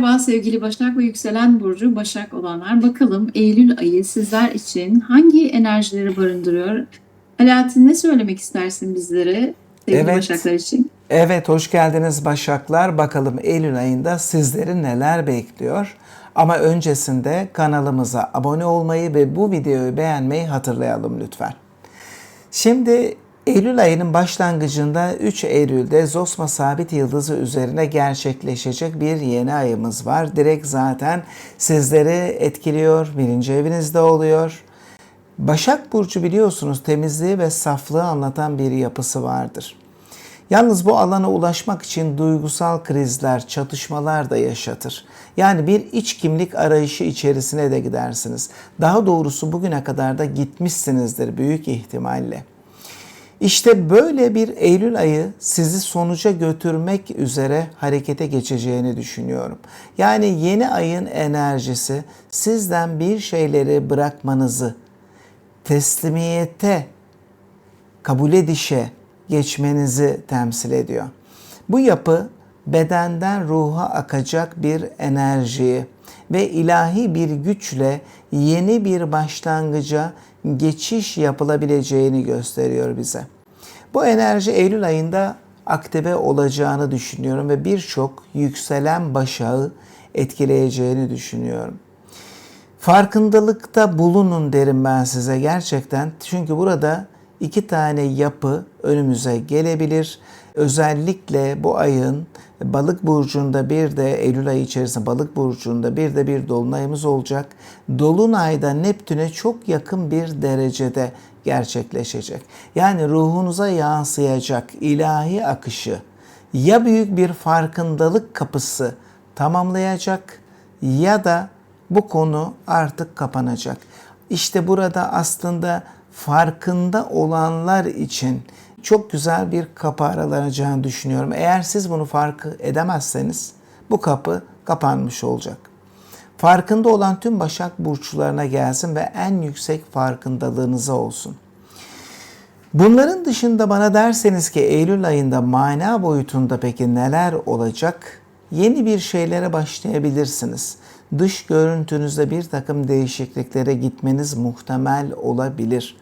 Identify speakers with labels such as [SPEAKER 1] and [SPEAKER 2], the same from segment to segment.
[SPEAKER 1] Merhaba sevgili Başak ve yükselen burcu Başak olanlar. Bakalım Eylül ayı sizler için hangi enerjileri barındırıyor? Alaaddin ne söylemek istersin bizlere sevgili
[SPEAKER 2] Evet.
[SPEAKER 1] Başaklar için?
[SPEAKER 2] Evet, hoş geldiniz Başaklar. Bakalım Eylül ayında sizleri neler bekliyor? Ama öncesinde kanalımıza abone olmayı ve bu videoyu beğenmeyi hatırlayalım lütfen. Şimdi Eylül ayının başlangıcında 3 Eylül'de Zosma sabit yıldızı üzerine gerçekleşecek bir yeni ayımız var. Direkt zaten sizleri etkiliyor, birinci evinizde oluyor. Başak Burcu biliyorsunuz temizliği ve saflığı anlatan bir yapısı vardır. Yalnız bu alana ulaşmak için duygusal krizler, çatışmalar da yaşatır. Yani bir iç kimlik arayışı içerisine de gidersiniz. Daha doğrusu bugüne kadar da gitmişsinizdir büyük ihtimalle. İşte böyle bir Eylül ayı sizi sonuca götürmek üzere harekete geçeceğini düşünüyorum. Yani yeni ayın enerjisi sizden bir şeyleri bırakmanızı, teslimiyete, kabul edişe geçmenizi temsil ediyor. Bu yapı bedenden ruha akacak bir enerjiyi ve ilahi bir güçle yeni bir başlangıca geçiş yapılabileceğini gösteriyor bize. Bu enerji Eylül ayında aktive olacağını düşünüyorum ve birçok yükselen başağı etkileyeceğini düşünüyorum. Farkındalıkta bulunun derim ben size gerçekten. Çünkü burada iki tane yapı önümüze gelebilir. Özellikle bu ayın Balık burcunda bir de Eylül ayı içerisinde Balık burcunda bir de bir dolunayımız olacak. Dolunayda Neptün'e çok yakın bir derecede gerçekleşecek. Yani ruhunuza yansıyacak ilahi akışı ya büyük bir farkındalık kapısı tamamlayacak ya da bu konu artık kapanacak. İşte burada aslında farkında olanlar için çok güzel bir kapı aralanacağını düşünüyorum. Eğer siz bunu fark edemezseniz bu kapı kapanmış olacak. Farkında olan tüm Başak burçlarına gelsin ve en yüksek farkındalığınıza olsun. Bunların dışında bana derseniz ki Eylül ayında mana boyutunda peki neler olacak? Yeni bir şeylere başlayabilirsiniz. Dış görüntünüzde bir takım değişikliklere gitmeniz muhtemel olabilir.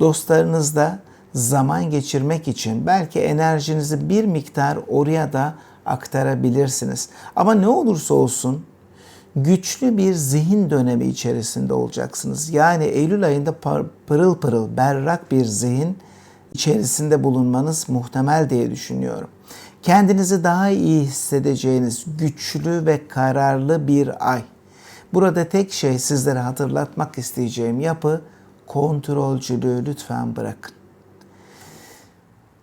[SPEAKER 2] Dostlarınızla zaman geçirmek için belki enerjinizi bir miktar oraya da aktarabilirsiniz. Ama ne olursa olsun güçlü bir zihin dönemi içerisinde olacaksınız. Yani Eylül ayında pırıl pırıl, berrak bir zihin içerisinde bulunmanız muhtemel diye düşünüyorum. Kendinizi daha iyi hissedeceğiniz güçlü ve kararlı bir ay. Burada tek şey sizlere hatırlatmak isteyeceğim yapı kontrolcülüğü lütfen bırakın.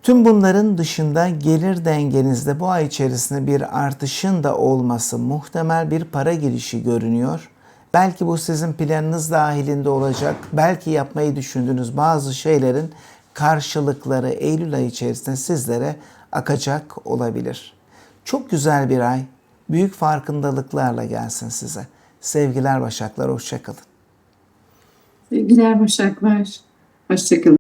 [SPEAKER 2] Tüm bunların dışında gelir dengenizde bu ay içerisinde bir artışın da olması muhtemel bir para girişi görünüyor. Belki bu sizin planınız dahilinde olacak. Belki yapmayı düşündüğünüz bazı şeylerin karşılıkları Eylül ayı içerisinde sizlere akacak olabilir. Çok güzel bir ay. Büyük farkındalıklarla gelsin size. Sevgiler Başaklar, hoşçakalın.
[SPEAKER 1] Sevgiler Başaklar. Hoşçakalın.